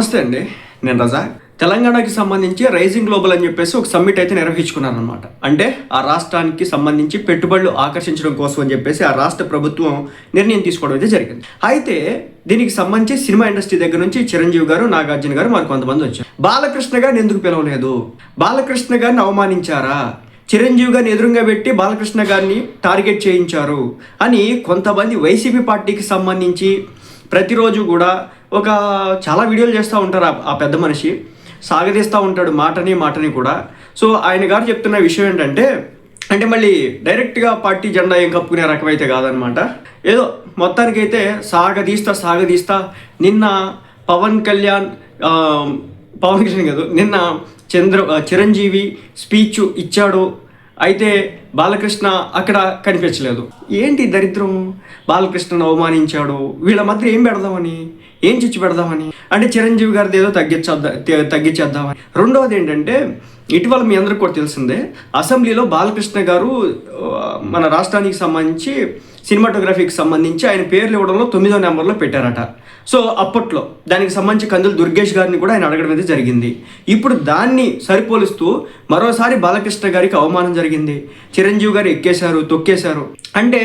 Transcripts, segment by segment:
నమస్తే అండి నేను రజా. తెలంగాణకి సంబంధించి రైజింగ్ గ్లోబల్ అని చెప్పేసి ఒక సమ్మిట్ అయితే నిర్వహించుకున్నాను అనమాట అంటే ఆ రాష్ట్రానికి సంబంధించి పెట్టుబడులు ఆకర్షించడం కోసం అని చెప్పేసి ఆ రాష్ట్ర ప్రభుత్వం నిర్ణయం తీసుకోవడం అయితే జరిగింది. అయితే దీనికి సంబంధించి సినిమా ఇండస్ట్రీ దగ్గర నుంచి చిరంజీవి గారు నాగార్జున గారు మరి కొంతమంది వచ్చారు. బాలకృష్ణ గారిని ఎందుకు పిలవలేదు? బాలకృష్ణ గారిని అవమానించారా? చిరంజీవి గారిని ఎదురుగా పెట్టి బాలకృష్ణ గారిని టార్గెట్ చేయించారు అని కొంతమంది వైసీపీ పార్టీకి సంబంధించి ప్రతిరోజు కూడా ఒక చాలా వీడియోలు చేస్తూ ఉంటారు ఆ- పెద్ద మనిషి. సాగదీస్తూ ఉంటాడు మాటని మాటని కూడా. సో ఆయన గారు చెప్తున్న విషయం ఏంటంటే అంటే మళ్ళీ డైరెక్ట్గా పార్టీ జెండా ఏం కప్పుకునే రకమైతే కాదనమాట. ఏదో మొత్తానికైతే సాగదీస్తా సాగదీస్తా నిన్న పవన్ కళ్యాణ్ పవన్ కళ్యాణ్ కాదు నిన్న చంద్ర చిరంజీవి స్పీచ్ ఇచ్చాడు. అయితే బాలకృష్ణ అక్కడ కనిపించలేదు. ఏంటి దరిద్రం? బాలకృష్ణను అవమానించాడు. వీళ్ళ మధ్య ఏం పెడదామని? ఏం చిచ్చు పెడదామని? అంటే చిరంజీవి గారిది ఏదో తగ్గించేద్దా తగ్గించేద్దామని. రెండవది ఏంటంటే ఇటీవల మీ అందరికి కూడా తెలిసిందే అసెంబ్లీలో బాలకృష్ణ గారు మన రాష్ట్రానికి సంబంధించి సినిమాటోగ్రఫీకి సంబంధించి ఆయన పేర్లు ఇవ్వడంలో తొమ్మిదో నెంబర్లో పెట్టారట. సో అప్పట్లో దానికి సంబంధించి కందులు దుర్గేష్ గారిని కూడా ఆయన అడగడం అయితే జరిగింది. ఇప్పుడు దాన్ని సరిపోలుస్తూ మరోసారి బాలకృష్ణ గారికి అవమానం జరిగింది. చిరంజీవి గారు ఎక్కేశారు తొక్కేశారు. అంటే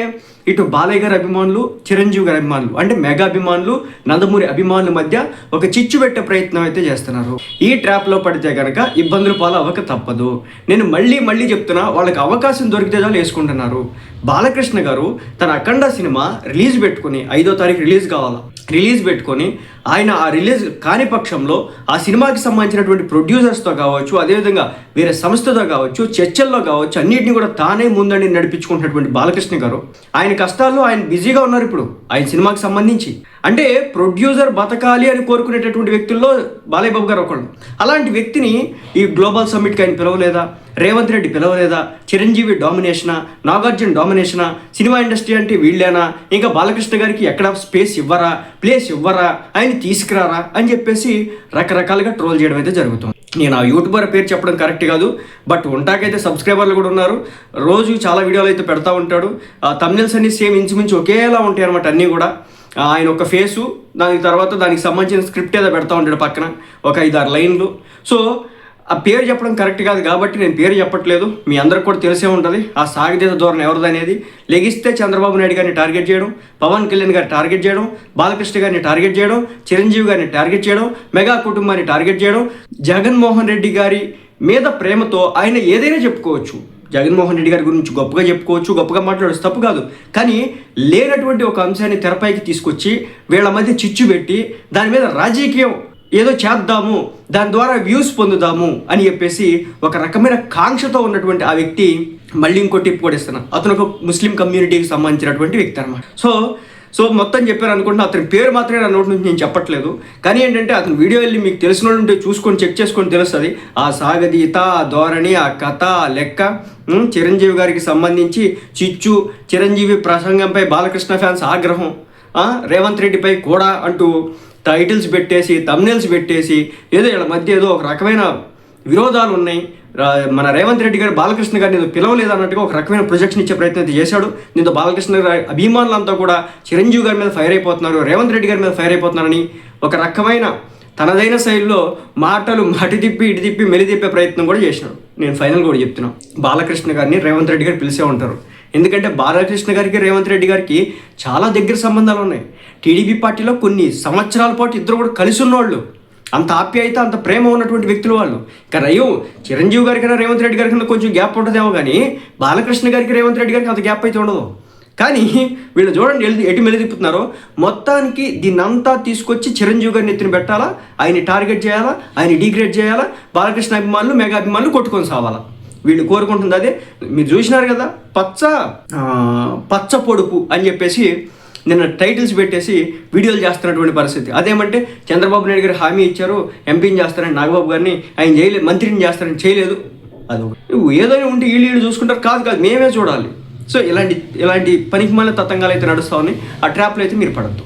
ఇటు బాలయ్య గారి అభిమానులు చిరంజీవి గారి అభిమానులు అంటే మెగా అభిమానులు నందమూరి అభిమానుల మధ్య ఒక చిచ్చు పెట్టే ప్రయత్నం అయితే చేస్తున్నారు. ఈ ట్రాప్లో పడితే కనుక ఇబ్బందులు పాలు అవ్వక తప్పదు. నేను మళ్ళీ మళ్ళీ చెప్తున్నా వాళ్ళకి అవకాశం దొరికితే చాలు వేసుకుంటున్నారు. బాలకృష్ణ గారు తన అఖండ సినిమా రిలీజ్ పెట్టుకుని ఐదో తారీఖు రిలీజ్ కావాలా? రిలీజ్ పెట్టుకొని ఆయన ఆ రిలీజ్ కాని పక్షంలో ఆ సినిమాకి సంబంధించినటువంటి ప్రొడ్యూసర్స్తో కావచ్చు అదేవిధంగా వేరే సంస్థతో కావచ్చు చర్చల్లో కావచ్చు అన్నిటిని కూడా తానే ముందండి నడిపించుకుంటున్నటువంటి బాలకృష్ణ గారు. ఆయన కష్టాల్లో ఆయన బిజీగా ఉన్నారు ఇప్పుడు ఆయన సినిమాకి సంబంధించి. అంటే ప్రొడ్యూసర్ బతకాలి అని కోరుకునేటటువంటి వ్యక్తుల్లో బాలయ్య బాబు గారు ఒకళ్ళు. అలాంటి వ్యక్తిని ఈ గ్లోబల్ సమ్మిట్కి ఆయన పిలవలేదా? రేవంత్ రెడ్డి పిలవలేదా? చిరంజీవి డామినేషనా? నాగార్జున డామినేషనా? సినిమా ఇండస్ట్రీ అంటే వీళ్ళేనా? ఇంకా బాలకృష్ణ గారికి ఎక్కడ స్పేస్ ఇవ్వరా? ప్లేస్ ఇవ్వరా? ఆయన తీసుకురారా? అని చెప్పేసి రకరకాలుగా ట్రోల్ చేయడం అయితే జరుగుతుంది. నేను ఆ యూట్యూబర్ పేరు చెప్పడం కరెక్ట్ కాదు. బట్ ఉంటాకైతే సబ్స్క్రైబర్లు కూడా ఉన్నారు. రోజు చాలా వీడియోలు అయితే పెడతా ఉంటాడు. ఆ తమిళస్ అన్ని సేమ్ ఇంచుమించు ఒకేలా ఉంటాయి అనమాట అన్నీ కూడా. ఆయన ఒక ఫేసు దానికి తర్వాత దానికి సంబంధించిన స్క్రిప్ట్ ఏదో పెడతా ఉంటాడు పక్కన ఒక ఐదు ఆరు లైన్లు. సో ఆ పేరు చెప్పడం కరెక్ట్ కాదు కాబట్టి నేను పేరు చెప్పట్లేదు. మీ అందరికి కూడా తెలిసే ఉంటుంది. ఆ సాగదీత ధోరణి ఎవరిది అనేది. లెగిస్తే చంద్రబాబు నాయుడు గారిని టార్గెట్ చేయడం పవన్ కళ్యాణ్ గారిని టార్గెట్ చేయడం బాలకృష్ణ గారిని టార్గెట్ చేయడం చిరంజీవి గారిని టార్గెట్ చేయడం మెగా కుటుంబాన్ని టార్గెట్ చేయడం జగన్మోహన్ రెడ్డి గారి మీద ప్రేమతో ఆయన ఏదైనా చెప్పుకోవచ్చు. జగన్మోహన్ రెడ్డి గారి గురించి గొప్పగా చెప్పుకోవచ్చు గొప్పగా మాట్లాడచ్చు తప్పు కాదు. కానీ లేనటువంటి ఒక అంశాన్ని తెరపైకి తీసుకొచ్చి వీళ్ళ మధ్య చిచ్చు పెట్టి దాని మీద రాజకీయం ఏదో చేద్దాము దాని ద్వారా వ్యూస్ పొందుదాము అని చెప్పేసి ఒక రకమైన కాంక్షతో ఉన్నటువంటి ఆ వ్యక్తి మళ్ళీ ఇంకో టిప్ కూడా ఇస్తాను అతను ఒక ముస్లిం కమ్యూనిటీకి సంబంధించినటువంటి వ్యక్తి అనమాట సో సో మొత్తం చెప్పారు అనుకుంటున్నా అతని పేరు మాత్రమే నా నోటి నుంచి నేను చెప్పట్లేదు. కానీ ఏంటంటే అతని వీడియో వెళ్ళి మీకు తెలిసిన ఉంటే చూసుకొని చెక్ చేసుకొని తెలుస్తుంది. ఆ సాగదీత ఆ ధోరణి ఆ కథ ఆ లెక్క చిరంజీవి గారికి సంబంధించి చిచ్చు చిరంజీవి ప్రసంగంపై బాలకృష్ణ ఫ్యాన్స్ ఆగ్రహం. రేవంత్ రెడ్డిపై కూడా అంటూ టైటిల్స్ పెట్టేసి తమ్నెల్స్ పెట్టేసి ఏదో వీళ్ళ మధ్య ఏదో ఒక రకమైన విరోధాలు ఉన్నాయి. మన రేవంత్ రెడ్డి గారు బాలకృష్ణ గారిని ఏదో పిలవలేదు అన్నట్టుగా ఒక రకమైన ప్రొజెక్షన్ ఇచ్చే ప్రయత్నం అయితే చేశాడు. దీంతో బాలకృష్ణ గారి అభిమానులంతా కూడా చిరంజీవి గారి మీద ఫైర్ అయిపోతున్నారు. రేవంత్ రెడ్డి గారి మీద ఫైర్ అయిపోతున్నారని ఒక రకమైన తనదైన శైలిలో మాటలు మటి తిప్పి ఇటు తిప్పి మెలి తిప్పే ప్రయత్నం కూడా చేసినాడు నేను ఫైనల్ కూడా చెప్తున్నాను బాలకృష్ణ గారిని రేవంత్ రెడ్డి గారు పిలిచే ఉంటారు. ఎందుకంటే బాలకృష్ణ గారికి రేవంత్ రెడ్డి గారికి చాలా దగ్గర సంబంధాలు ఉన్నాయి. టీడీపీ పార్టీలో కొన్ని సంవత్సరాల పాటు ఇద్దరు కూడా కలిసి ఉన్నవాళ్ళు. అంత ఆప్యాయత అంత ప్రేమ ఉన్నటువంటి వ్యక్తులు వాళ్ళు. కానీ అయ్యో చిరంజీవి గారికైనా రేవంత్ రెడ్డి గారి కన్నా కొంచెం గ్యాప్ ఉంటుందేమో కానీ బాలకృష్ణ గారికి రేవంత్ రెడ్డి గారికి అంత గ్యాప్ అయితే ఉండదు. కానీ వీళ్ళు చూడండి ఎల్లి ఎటు మెలిదిప్పుతున్నారో మొత్తానికి దీన్ని అంతా తీసుకొచ్చి చిరంజీవి గారిని ఎత్తున పెట్టాలా? ఆయన టార్గెట్ చేయాలా? ఆయన డిగ్రేడ్ చేయాలా? బాలకృష్ణ అభిమానులు మెగా అభిమానులు కొట్టుకొని సావాలా? వీళ్ళు కోరుకుంటుంది అదే. మీరు చూసినారు కదా పచ్చ పచ్చ పొడుపు అని చెప్పేసి నిన్న టైటిల్స్ పెట్టేసి వీడియోలు చేస్తున్నటువంటి పరిస్థితి. అదేమంటే చంద్రబాబు నాయుడు గారు హామీ ఇచ్చారు ఎంపీని చేస్తారని నాగబాబు గారిని ఆయన చేయలేదు మంత్రిని చేస్తారని చేయలేదు. అది ఏదైనా ఉంటే వీళ్ళు వీళ్ళు చూసుకుంటారు కాదు కాదు మేమే చూడాలి. సో ఇలాంటి ఇలాంటి పనికి మళ్ళీ తతంగాలు అయితే నడుస్తూ ఉన్నాయి ఆ ట్రాప్లో అయితే మీరు పడద్దు.